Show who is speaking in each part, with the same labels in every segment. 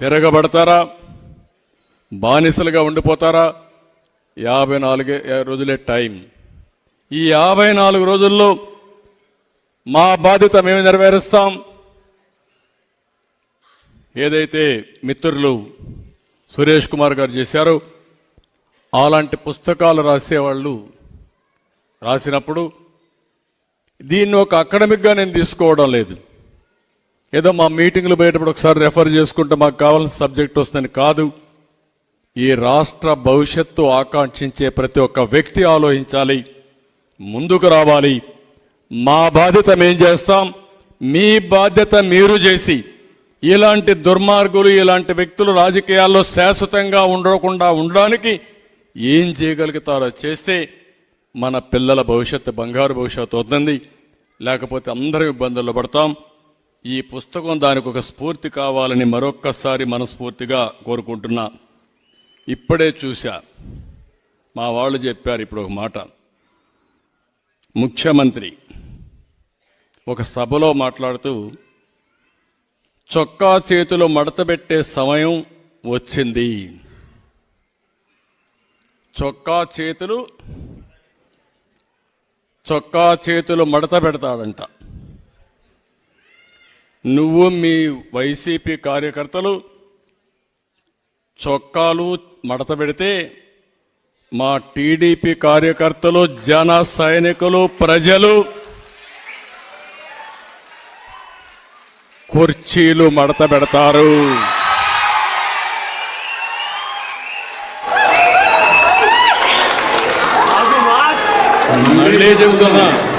Speaker 1: తిరగబడతారా? బానిసలుగా ఉండిపోతారా? యాభై నాలుగే రోజులే టైం. ఈ యాభై నాలుగు రోజుల్లో మా బాధ్యత మేము నెరవేరుస్తాం. ఏదైతే మిత్రులు సురేష్ కుమార్ గారు చేశారో అలాంటి పుస్తకాలు రాసేవాళ్ళు రాసినప్పుడు దీన్ని ఒక అకాడమిక్గా నేను తీసుకోవడం లేదు. ఏదో మా మీటింగ్లు పోయేటప్పుడు ఒకసారి రెఫర్ చేసుకుంటే మాకు కావాల్సిన సబ్జెక్ట్ వస్తుందని కాదు. ఈ రాష్ట్ర భవిష్యత్తు ఆకాంక్షించే ప్రతి ఒక్క వ్యక్తి ఆలోచించాలి. ముందుకు రావాలి. మా బాధ్యత మేం చేస్తాం. మీ బాధ్యత మీరు చేసి. ఇలాంటి దుర్మార్గులు ఇలాంటి వ్యక్తులు రాజకీయాల్లో శాశ్వతంగా ఉండకుండా ఉండడానికి ఏం చేయగలుగుతారో చేస్తే మన పిల్లల భవిష్యత్తు బంగారు భవిష్యత్తు అవుతుంది లేకపోతే అందరం ఇబ్బందుల్లో పడతాం. ఈ పుస్తకం దానికి ఒక స్ఫూర్తి కావాలని మరొక్కసారి మనస్ఫూర్తిగా కోరుకుంటున్నా. ఇప్పుడే చూశా. మా వాళ్ళు చెప్పారు ఇప్పుడు ఒక మాట. ముఖ్యమంత్రి ఒక సభలో మాట్లాడుతూ చొక్కా చేతులు మడతబెట్టే సమయం వచ్చింది. చొక్కా చేతులు చొక్కా చేతులు మడత పెడతాడంట. నువ్వు మీ వైసీపీ కార్యకర్తలు చొక్కాలు మడత పెడితే మా టీడీపీ కార్యకర్తలు జన సైనికులు ప్రజలు కుర్చీలు మడత పెడతారు. మళ్ళీ చెబుతున్నా.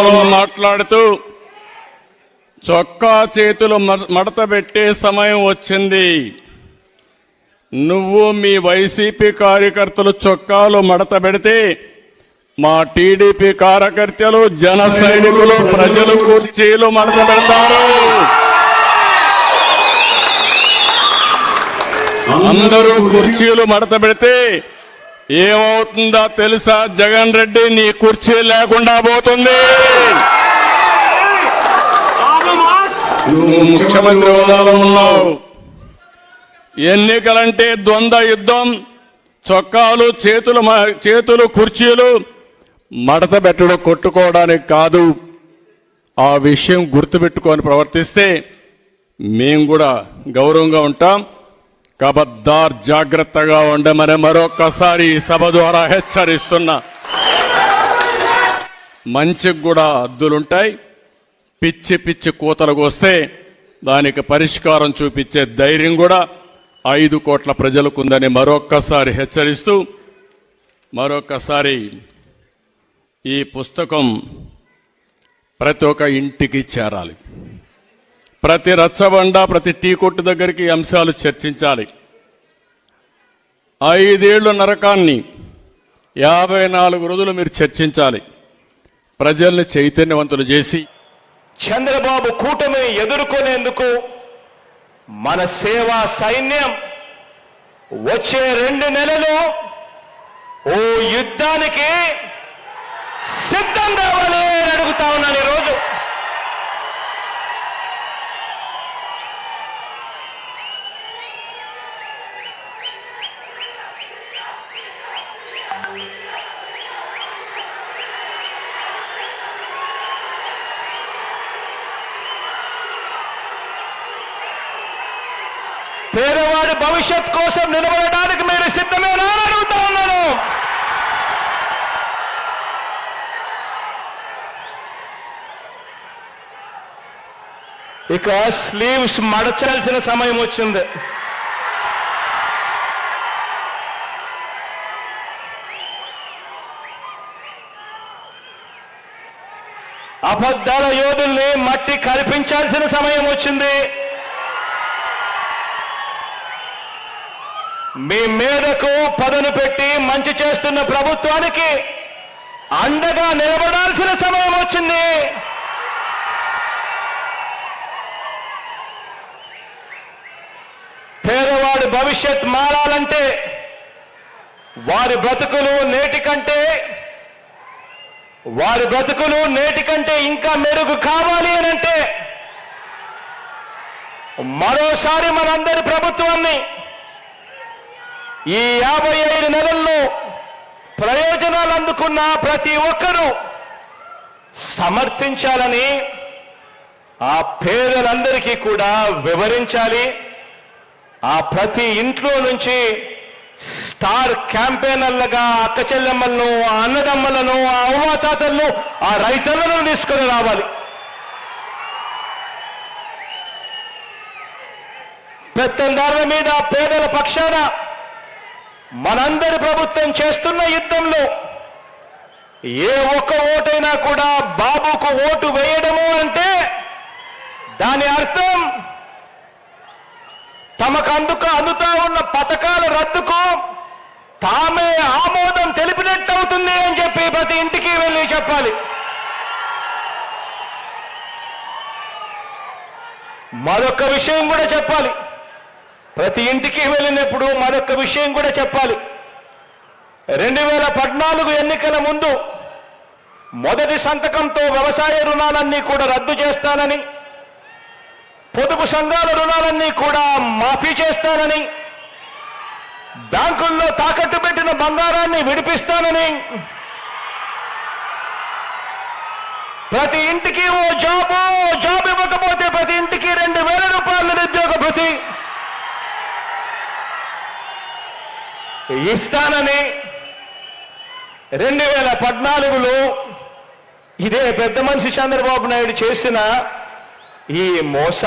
Speaker 1: సందర్భంలో మాట్లాడుతూ చొక్కా చేతులు మడత పెట్టే సమయం వచ్చింది. నువ్వు మీ వైసీపీ కార్యకర్తలు చొక్కాలు మడత పెడితే మా టీడీపీ కార్యకర్తలు జన సైనికులు ప్రజలు కుర్చీలు మడత పెడతారు అందరూ కుర్చీలు మడత పెడితే ఏమవుతుందో తెలుసా? జగన్ రెడ్డి నీ కుర్చీ లేకుండా పోతుంది. నువ్వు ముఖ్యమంత్రి హోదాలో ఉన్నావు. ఎన్నికలంటే ద్వంద్వ యుద్ధం చొక్కాలు చేతులు మ- చేతులు కుర్చీలు మడత పెట్టడం కొట్టుకోవడానికి కాదు. ఆ విషయం గుర్తుపెట్టుకొని ప్రవర్తిస్తే మేము కూడా గౌరవంగా ఉంటాం. కబద్దార్ జాగ్రత్తగా ఉండమని మరొకసారి ఈ సభ ద్వారా హెచ్చరిస్తున్నా. మంచికి కూడా అద్దులుంటాయి పిచ్చి పిచ్చి కూతలకు వస్తే దానికి పరిష్కారం చూపించే ధైర్యం కూడా ఐదు కోట్ల ప్రజలకు ఉందని మరొక్కసారి హెచ్చరిస్తూ మరొక్కసారి ఈ పుస్తకం ప్రతి ఒక్క ఇంటికి చేరాలి. ప్రతి రచ్చబండ ప్రతి టీ కొట్టు దగ్గరికి అంశాలు చర్చించాలి. ఐదేళ్ళు నరకాన్ని యాభై నాలుగు రోజులు మీరు చర్చించాలి. ప్రజల్ని చైతన్యవంతులు చేసి.
Speaker 2: చంద్రబాబు కూటమి ఎదుర్కొనేందుకు మన సేవా సైన్యం వచ్చే రెండు నెలలు ఓ యుద్ధానికి సిద్ధం కావాలి అడుగుతా ఉన్నాను పేదవాడి భవిష్యత్ కోసం నిలబడడానికి మీరు సిద్ధమేనా అని అడుగుతా ఉన్నాను. ఇక స్లీవ్స్ మడచాల్సిన సమయం వచ్చింది. అబద్ధాల యోధుల్ని మట్టి కల్పించాల్సిన సమయం వచ్చింది. మీ మీదకు పదను పెట్టి మంచి చేస్తున్న ప్రభుత్వానికి అండగా నిలబడాల్సిన సమయం వచ్చింది. పేదవాడి భవిష్యత్ మారాలంటే వారి బ్రతుకులు నేటి కంటే వారి బ్రతుకులు నేటి కంటే ఇంకా మెరుగు కావాలి అని అంటే మరోసారి మనందరి ప్రభుత్వాన్ని ఈ యాభై ఐదు నెలల్లో ప్రయోజనాలు అందుకున్న ప్రతి ఒక్కరూ సమర్థించాలని ఆ పేదలందరికీ కూడా వివరించాలి. ఆ ప్రతి ఇంట్లో నుంచి స్టార్ క్యాంపెయినర్లుగా అక్క చెల్లెమ్మలను ఆ అన్నదమ్మలను ఆ అవ్వాతాతలను ఆ రైతులను తీసుకొని రావాలి. పెత్తందారుల మీద పేదల పక్షాన మనందరి ప్రభుత్వం చేస్తున్న యుద్ధంలో ఏ ఒక్క ఓటైనా కూడా బాబుకు ఓటు వేయడము అంటే దాని అర్థం తమకు అందుకు అందుతా ఉన్న పథకాల రద్దుకు తామే ఆమోదం తెలిపినట్టు అవుతుంది అని చెప్పి ప్రతి ఇంటికి వెళ్ళి చెప్పాలి. మరొక విషయం కూడా చెప్పాలి. ప్రతి ఇంటికి వెళ్ళినప్పుడు మరొక విషయం కూడా చెప్పాలి. రెండు వేల పద్నాలుగు ఎన్నికల ముందు మొదటి సంతకంతో వ్యవసాయ రుణాలన్నీ కూడా రద్దు చేస్తానని పొదుపు సంఘాల రుణాలన్నీ కూడా మాఫీ చేస్తానని బ్యాంకుల్లో తాకట్టు పెట్టిన బంగారాన్ని విడిపిస్తానని ప్రతి ఇంటికి ఓ జాబు ఓ జాబ్ ఇవ్వకపోతే ప్రతి ఇంటికి రెండు వేల రూపాయల నిరుద్యోగ భృతి. ఇస్తానని రెండు వేల పద్నాలుగులో ఇదే పెద్ద మనిషి చంద్రబాబు నాయుడు చేసిన ఈ మోస